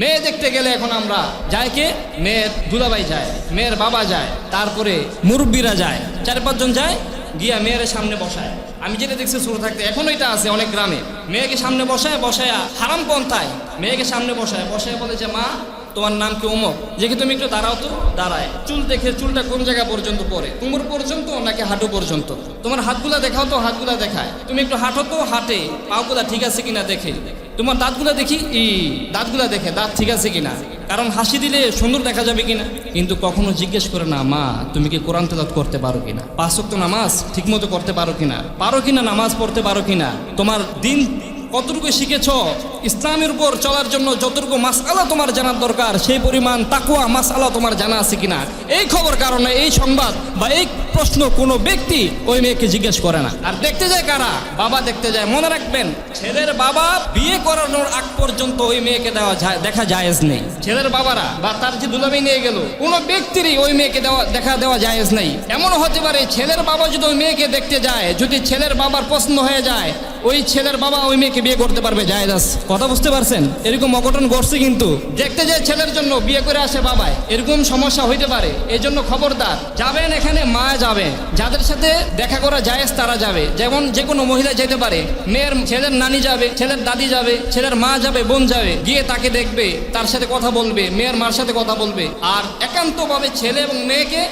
মেয়ে দেখতে গেলে এখন আমরা যায় কে? মেয়ের দুলাভাই যায়, মেয়ের বাবা যায়, তারপরে মুরব্বীরা যায়। চার পাঁচজন যায়, গিয়া মেয়ের সামনে বসায়। আমি যেটা দেখছি ছোট থাকতে, এখনও এটা আছে অনেক গ্রামে। মেয়েকে সামনে বসায় বসায় হারাম পন্থায় মেয়েকে সামনে বসায়। বসায় বলে যে, মা, তোমার নাম কি অমুক কি, তুমি একটু দাঁড়াও তো, দাঁড়ায়। চুল দেখে, চুলটা কোন জায়গা পর্যন্ত পরে কোমর পর্যন্ত নাকি হাঁটু পর্যন্ত? তোমার হাতগুলা দেখাও তো, হাতগুলা দেখায়। তুমি একটু হাঁটো তো, হাঁটে। পাগুলা ঠিক আছে কিনা দেখে। তোমার দাঁতগুলো দেখি? ই, দাঁতগুলো দেখে, দাঁত ঠিক আছে কিনা? কারণ হাসি দিলে সুন্দর দেখা যাবে কিনা? কিন্তু কখনো জিজ্ঞেস করে না, মা, তুমি কি কোরআন তেলাত করতে পারো কিনা? পাঁচ ওয়াক্ত নামাজ ঠিকমতো করতে পারো কিনা? পারো কিনা নামাজ পড়তে পারো কিনা? তোমার দিন কতটুকু শিখেছ? ইসলামের উপর চলার জন্য যতটুকু মাসালা তোমার জানার দরকার, সেই পরিমাণ তাকুয়া মাসালা তোমার জানা আছে কিনা? এই খবর কারণে এই সংবাদ বা এই প্রশ্ন কোনো ব্যক্তি ওই মেয়েকে জিজ্ঞেস করে না। আর দেখতে যায় কারা? বাবা দেখতে যায়, মনে রাখবেন, ছেলের বাবা বিয়ে করানোর আগ পর্যন্ত ওই মেয়েকে দেওয়া দেখা জায়েজ নেই। ছেলের বাবারা বা তার যে দুলামি নিয়ে গেল, কোনো ব্যক্তিরই ওই মেয়েকে দেওয়া দেখা দেওয়া জায়েজ নেই। এমনও হতে পারে, ছেলের বাবা যদি ওই মেয়েকে দেখতে যায়, যদি ছেলের বাবার পছন্দ হয়ে যায় ওই ছেলের বাবা ওই মেয়েকে বিয়ে করতে পারবে জায়দাস কথা বুঝতে পারছেন? এরকম অঘটন ঘটছে কিন্তু। দেখতে যায় ছেলের জন্য বিয়ে করে আসে বাবায়, এরকম সমস্যা হইতে পারে। এই জন্য খবরদার, যাবেন এখানে, মা যাবে। যাদের সাথে দেখা করা জায়েজ, তারা যাবে। যেমন যে কোনো মহিলা যেতে পারে। মেয়ের, ছেলের নানি যাবে, ছেলের দাদি যাবে, ছেলের মা যাবে, বোন যাবে। গিয়ে তাকে দেখবে, তার সাথে কথা বলবে, মেয়ের মার সাথে কথা বলবে। আর একান্তভাবে ছেলে এবং মেয়েকে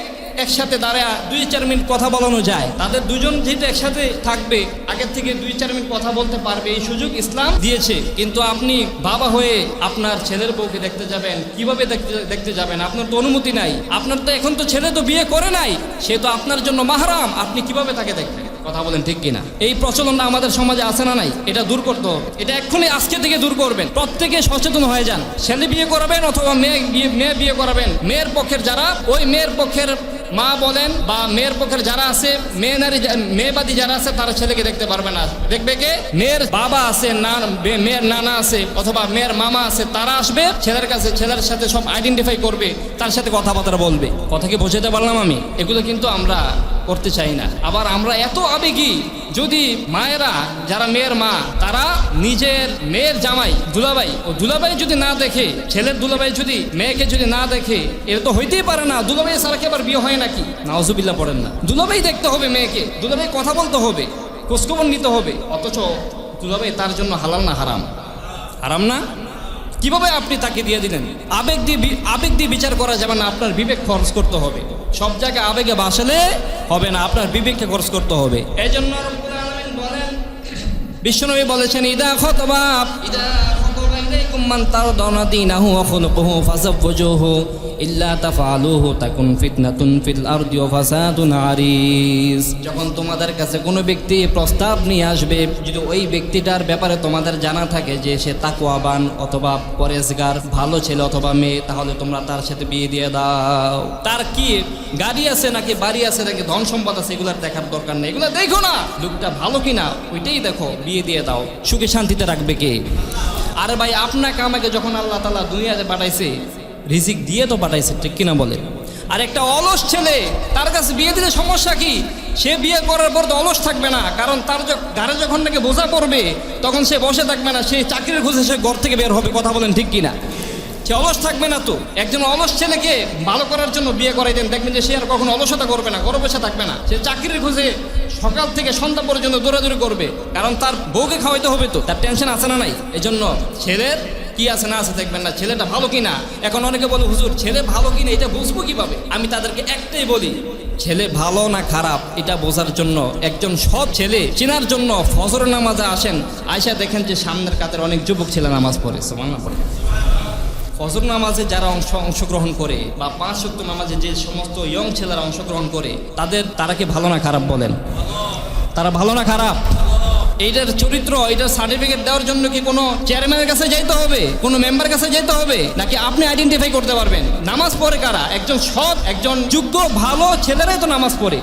একসাথে দাঁড়া দুই চার মিনিট কথা বলানো যায়। তাদের দুজন যেহেতু একসাথে থাকবে, আগের থেকে দুই চার মিনিট কথা বলতে পারবে এই সুযোগ ইসলাম দিয়েছে। কিন্তু আপনি বাবা হয়ে আপনার ছেলের বউকে দেখতে যাবেন, কীভাবে দেখতে দেখতে যাবেন? আপনার তো অনুমতি নাই। আপনার তো এখন তো ছেলে তো বিয়ে করে নাই, সে তো আপনার জন্য মাহারাম। আপনি কীভাবে তাকে দেখবেন? কথা বলেন ঠিক কিনা? এই প্রচলনটা আমাদের সমাজে আছে না নাই? এটা দূর করতে হবে। এটা এক্ষুনি আজকে থেকে দূর করবেন। প্রত্যেকে সচেতন হয়ে যান। ছেলে বিয়ে করাবেন অথবা মেয়ে মেয়ে বিয়ে করাবেন। মেয়ের পক্ষের যারা, ওই মেয়ের পক্ষের মা বলেন বা মেয়ের পক্ষের যারা আছে, মেয়ে নারী মেয়েবাদী যারা আছে, তারা ছেলেকে দেখতে পারবে না। দেখবে কে? মেয়ের বাবা আছে, না মেয়ের নানা আছে, অথবা মেয়ের মামা আছে, তারা আসবে, ছেলের কাছে, ছেলের সাথে সব আইডেন্টিফাই করবে, তার সাথে কথাবার্তা বলবে। কথা কি বোঝাতে পারলাম আমি? এগুলো কিন্তু আমরা করতে চাই না। আবার আমরা এত আবেগী যদি মায়েরা, যারা মেয়ের মা, তারা নিজের মেয়ের জামাই দুলাভাই ও দুলাভাই যদি না দেখে, ছেলের দুলাভাই যদি মেয়েকে যদি না দেখে এটা তো হইতেই পারে না। দুলাভাই ছাড়া কি আবার বিয়ে হয় নাকি? নাওজুবিল্লা পড়েন না। দুলাভাই দেখতে হবে মেয়েকে, দুলাভাই কথা বলতে হবে, খোঁজখবর নিতে হবে, অথচ দুলাভাই তার জন্য হালাল না হারাম? হারাম না? কীভাবে আপনি তাকে দিয়ে দিলেন? আবেগ দিয়ে আবেগ দিয়ে বিচার করা যাবে না, আপনার বিবেক খরচ করতে হবে। সব জায়গায় আবেগে বাসলে হবে না, আপনার বিবেককে খরচ করতে হবে। এই জন্য বিশ্বনবী বলেছেন ইদা খতবা ইদা খতবা ইলাইকুম মান তারদনা দীনাহু ওয়া খুলুকুহু ফাযাওওয়াজুহু ইল্লা তাফআলুহু তাকুন ফিতনাতুন ফিল আরদি ওয়া ফাসাদুন যখন তোমাদের কাছে কোনো ব্যক্তি প্রস্তাব নিয়ে আসবে, যদি ওই ব্যক্তিটার ব্যাপারে তোমাদের জানা থাকে যে সে তাকওয়াবান অথবা পরেশগার ভালো ছেলে অথবা মেয়ে, তাহলে তোমরা তার সাথে বিয়ে দিয়ে দাও। তার কি গাড়ি আছে নাকি বাড়ি আছে নাকি ধন সম্পদ আছে, এগুলার দেখার দরকার নেই। এগুলো দেখো না, লোকটা ভালো কিনা, ওইটাই দেখো, বিয়ে দিয়ে দাও। সুখে শান্তিতে রাখবে কে? আরে ভাই, আপনাকে আমাকে যখন আল্লাহ তালা দুনিয়াতে পাঠাইছে রিজিক দিয়ে তো পাঠাইছে, ঠিক কিনা বলে? আর একটা অলস ছেলে, তার কাছে বিয়ে দিলে সমস্যা কি? সে বিয়ে করার পর তো অলস থাকবে না, কারণ তার ঘাড়ে যখন নাকি বোঝা পড়বে, তখন সে বসে থাকবে না, সে চাকরির খুঁজে সে ঘর থেকে বের হবে, কথা বলেন ঠিক কিনা? সে অলস থাকবে না তো? একজন অলস ছেলেকে ভালো করার জন্য বিয়ে করাই দেন, দেখবেন যে সে আর কখনো অলসতা করবে না ঘরে বসে থাকবে না। সে চাকরির খুঁজে সকাল থেকে সন্ধ্যা পর্যন্ত দৌড়াদৌড়ি করবে, কারণ তার বউকে খাওয়াইতে হবে তো, তার টেনশন আছে না নাই? এই জন্য ছেলের কি আছে না আছে দেখবেন না, ছেলেটা ভালো কিনা? এখন অনেকে বলে, হুজুর, ছেলে ভালো কিনা এটা বুঝব কীভাবে? আমি তাদেরকে একটাই বলি, ছেলে ভালো না খারাপ, এটা বোঝার জন্য একজন সৎ ছেলে চেনার জন্য ফজর নামাজে আসেন। আয়সা দেখেন যে সামনের কাতের অনেক যুবক ছেলে নামাজ পড়ে, সুবহানাল্লাহ পড়ে। ফজর নামাজে যারা অংশ, অংশগ্রহণ করে বা পাঁচ শক্ত নামাজে যে সমস্ত ইয়ং ছেলেরা অংশগ্রহণ করে, তাদের তারা কি ভালো না খারাপ বলেন? তারা ভালো না খারাপ? এইটার চরিত্র, এইটার সার্টিফিকেট দেওয়ার জন্য কি কোনো চেয়ারম্যানের কাছে যাইতে হবে? কোনো মেম্বার কাছে যেতে হবে? নাকি আপনি আইডেন্টিফাই করতে পারবেন? নামাজ পড়ে কারা? একজন সৎ, একজন যোগ্য, ভালো ছেলেরাই তো নামাজ পড়ে।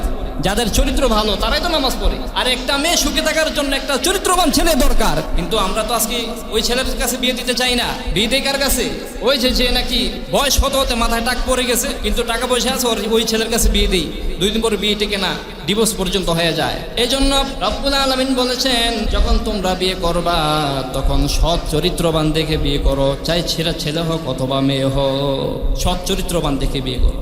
যাদের চরিত্র ভালো, তারাই তো নামাজ পড়ে। আর একটা মেয়ে সুখে থাকার জন্য একটা চরিত্রবান ছেলে দরকার। কিন্তু আমরা তো আজকে ওই ছেলের কাছে বিয়ে দিতে চাই না। বিয়ে দেয় কার কাছে? ওই যে যে নাকি বয়স হতে হতে মাথায় টাক পড়ে গেছে, কিন্তু টাকা পয়সা আছে ওই ছেলের কাছে বিয়ে দিই। দুই দিন পরে বিয়ে টেকে না ডিভোর্স পর্যন্ত হয়ে যায়। এই জন্য রব্বুল আলমিন বলেছেন, যখন তোমরা বিয়ে করবা, তখন সৎ চরিত্রবান দেখে বিয়ে করো। চাই ছেলে ছেলে হোক অথবা মেয়ে হোক, সৎ চরিত্রবান দেখে বিয়ে করো।